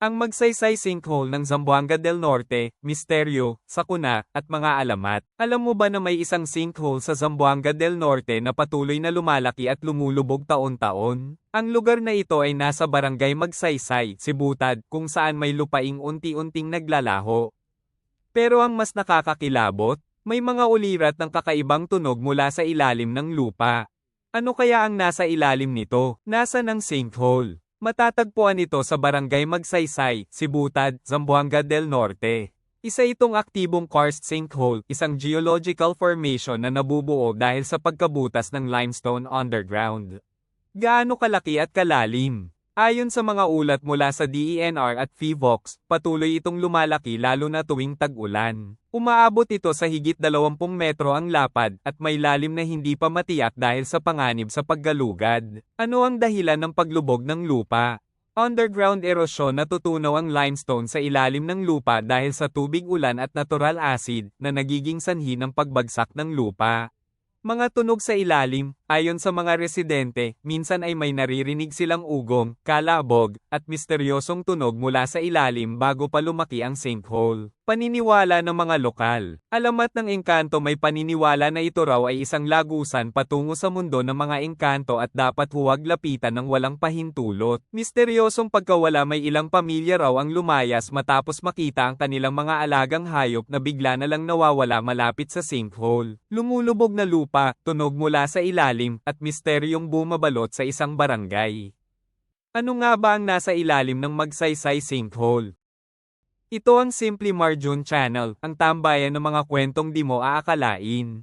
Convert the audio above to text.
Ang magsaysay sinkhole ng Zamboanga del Norte, misteryo, sakuna, at mga alamat. Alam mo ba na may isang sinkhole sa Zamboanga del Norte na patuloy na lumalaki at lumulubog taon-taon? Ang lugar na ito ay nasa barangay Magsaysay, Sibutad, kung saan may lupaing unti-unting naglalaho. Pero ang mas nakakakilabot, may mga ulirat ng kakaibang tunog mula sa ilalim ng lupa. Ano kaya ang nasa ilalim nito? Nasa ng sinkhole. Matatagpuan ito sa barangay Magsaysay, Sibutad, Zamboanga del Norte. Isa itong aktibong karst sinkhole, isang geological formation na nabubuo dahil sa pagkabutas ng limestone underground. Gaano kalaki at kalalim? Ayon sa mga ulat mula sa DENR at PHIVOX, patuloy itong lumalaki lalo na tuwing tag-ulan. Umaabot ito sa higit 20 metro ang lapad at may lalim na hindi pa matiyak dahil sa panganib sa paggalugad. Ano ang dahilan ng paglubog ng lupa? Underground erosion natutunaw ang limestone sa ilalim ng lupa dahil sa tubig ulan at natural acid na nagiging sanhi ng pagbagsak ng lupa. Mga tunog sa ilalim, ayon sa mga residente, minsan ay may naririnig silang ugong, kalabog, at misteryosong tunog mula sa ilalim bago pa lumaki ang sinkhole. Paniniwala ng mga lokal. Alamat ng engkanto may paniniwala na ito raw ay isang lagusan patungo sa mundo ng mga engkanto at dapat huwag lapitan ng walang pahintulot. Misteryosong pagkawala may ilang pamilya raw ang lumayas matapos makita ang kanilang mga alagang hayop na bigla na lang nawawala malapit sa sinkhole. Lumulubog na lupa, tunog mula sa ilalim, at misteryong bumabalot sa isang barangay. Ano nga ba ang nasa ilalim ng magsaysay sinkhole? Ito ang Simply Marjun Channel, ang tambayan ng mga kwentong di mo aakalain.